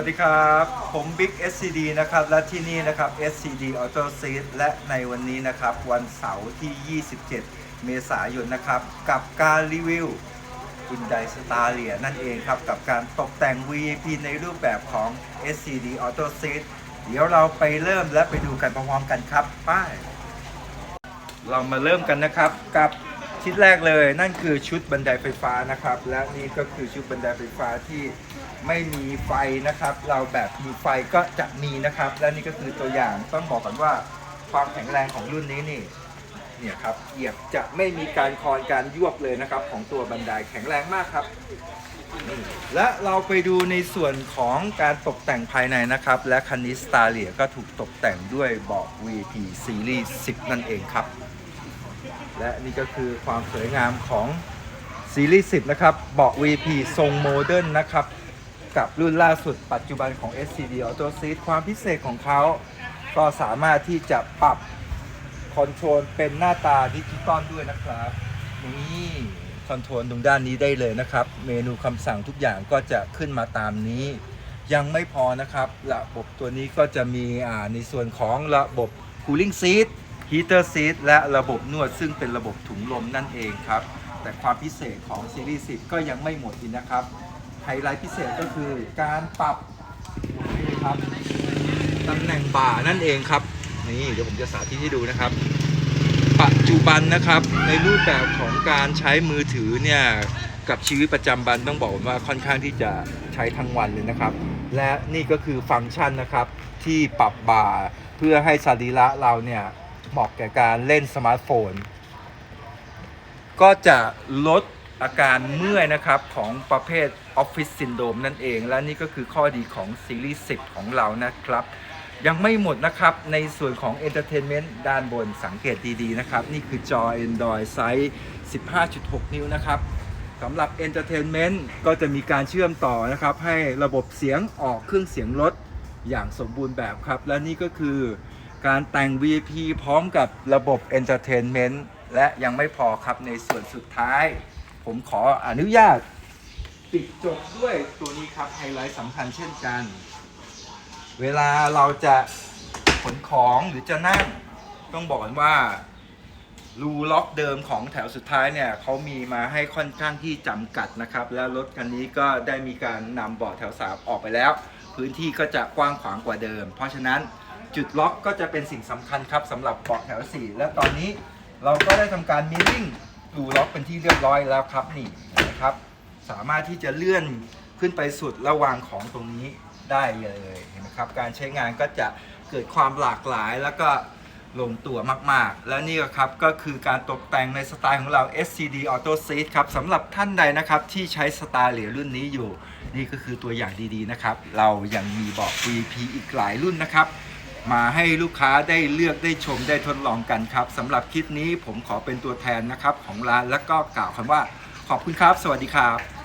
วัสดีครับ ผมบิ๊ก SCD นะครับ และที่นี่นะครับ SCD Auto Seat และในวันนี้นะครับ วันเสาร์ที่ 27 เมษายนนะครับ กับการรีวิว Hyundai Staria นั่นเองครับ กับการตกแต่ง VIP ในรูปแบบของ SCD Auto Seat เดี๋ยวเราไปเริ่มและไปดูกันพร้อมๆกันครับไป้ายเรามาเริ่มกันนะครับกับชิ้นแรกเลยนั่นคือชุดบันไดไฟฟ้านะครับ และนี่ก็คือชุดบันไดไฟฟ้าที่ ไม่มีไฟนะครับ เราแบบมีไฟก็จะมีนะครับ และนี่ก็คือตัวอย่างต้องบอกก่อนว่าความแข็งแรงของรุ่นนี้นี่เนี่ยครับเหยียบจะไม่มีการคอนการยวบเลยนะครับ ของตัวบันไดแข็งแรงมากครับนี่และเราไปดูในส่วนของการตกแต่งภายในนะครับ และคันนี้สตาร์เลียก็ถูกตกแต่งด้วยเบาะ VP Series 10 นั่นเองครับ และนี่ก็คือความสวยงามของซีรีส์10 นะครับ เบาะ VP ทรงโมเดิร์นนะครับ กับรุ่นล่าสุดปัจจุบันของ SCD Auto Seat ความพิเศษของเขา ก็สามารถที่จะปรับคอนโทรลเป็นหน้าตาดิจิตอลด้วยนะครับนี่คอนโทรลตรงด้านนี้ได้เลยนะครับ เมนูคำสั่งทุกอย่างก็จะขึ้นมาตามนี้ ยังไม่พอนะครับ ระบบตัวนี้ก็จะมีอ่าในส่วนของระบบ cooling seat heater seat และระบบนวดซึ่งเป็นระบบถุงลมนั่นเองครับ แต่ความพิเศษของซีรีส์10ก็ยังไม่หมดอีกนะครับ ไฮไลท์พิเศษก็คือการปรับนี่ครับตำแหน่งบ่านั่นเองครับ นี่เดี๋ยวผมจะสาธิตให้ดูนะครับ ปัจจุบันนะครับในรูปแบบของการใช้มือถือเนี่ยกับชีวิตประจำวันต้องบอกว่าค่อนข้างที่จะใช้ทั้งวันเลยนะครับ และนี่ก็คือฟังก์ชันนะครับที่ปรับบ่าเพื่อให้สรีระเราเนี่ยเหมาะแก่การเล่นสมาร์ทโฟน ก็จะลด อาการเมื่อยนะครับของประเภทออฟฟิศซินโดมนั่นเอง และนี่ก็คือข้อดีของซีรีส์ 10 ของเรานะครับ ยังไม่หมดนะครับ ในส่วนของ Entertainment ด้านบนสังเกตดีๆนะครับ นี่คือจอ Android ไซส์ 15.6 นิ้วนะครับสำหรับ Entertainment ก็จะมีการเชื่อมต่อนะครับ ให้ระบบเสียงออกเครื่องเสียงรถอย่างสมบูรณ์แบบครับ และนี่ก็คือการแต่ง VIP พร้อมกับระบบ Entertainment และยังไม่พอครับในส่วนสุดท้าย ผมขออนุญาตปิดจบด้วยตัวนี้ครับไฮไลท์สำคัญเช่นกัน เวลาเราจะขนของหรือจะนั่ง ต้องบอกกันว่ารูล็อกเดิมของแถวสุดท้ายเนี่ยเขามีมาให้ค่อนข้างที่จำกัดนะครับ แล้วรถคันนี้ก็ได้มีการนำเบาะแถวสามออกไปแล้ว พื้นที่ก็จะกว้างขวางกว่าเดิม เพราะฉะนั้นจุดล็อกก็จะเป็นสิ่งสำคัญครับสำหรับเบาะแถว 4 และตอนนี้เราก็ได้ทำการมิลลิ่ง รูล็อกเป็นที่เรียบร้อยแล้วครับนี่นะครับ สามารถที่จะเลื่อนขึ้นไปสุดระวางของตรงนี้ได้เลยนะครับการใช้งานก็จะเกิดความหลากหลายแล้วก็ลงตัวมากๆ แล้วนี่ก็ครับก็คือการตกแต่งในสไตล์ของเรา SCD Auto Seat ครับสำหรับท่านใดนะครับที่ใช้สไตล์เหลียรุ่นนี้อยู่ นี่ก็คือตัวอย่างดีๆนะครับ เรายังมีบอก VP อีกหลายรุ่นนะครับ มาให้ลูกค้าได้เลือกได้ชมได้ทดลองกันครับสำหรับคลิปนี้ผมขอเป็นตัวแทนนะครับของร้านแล้วก็กล่าวคำว่าขอบคุณครับ สวัสดีครับ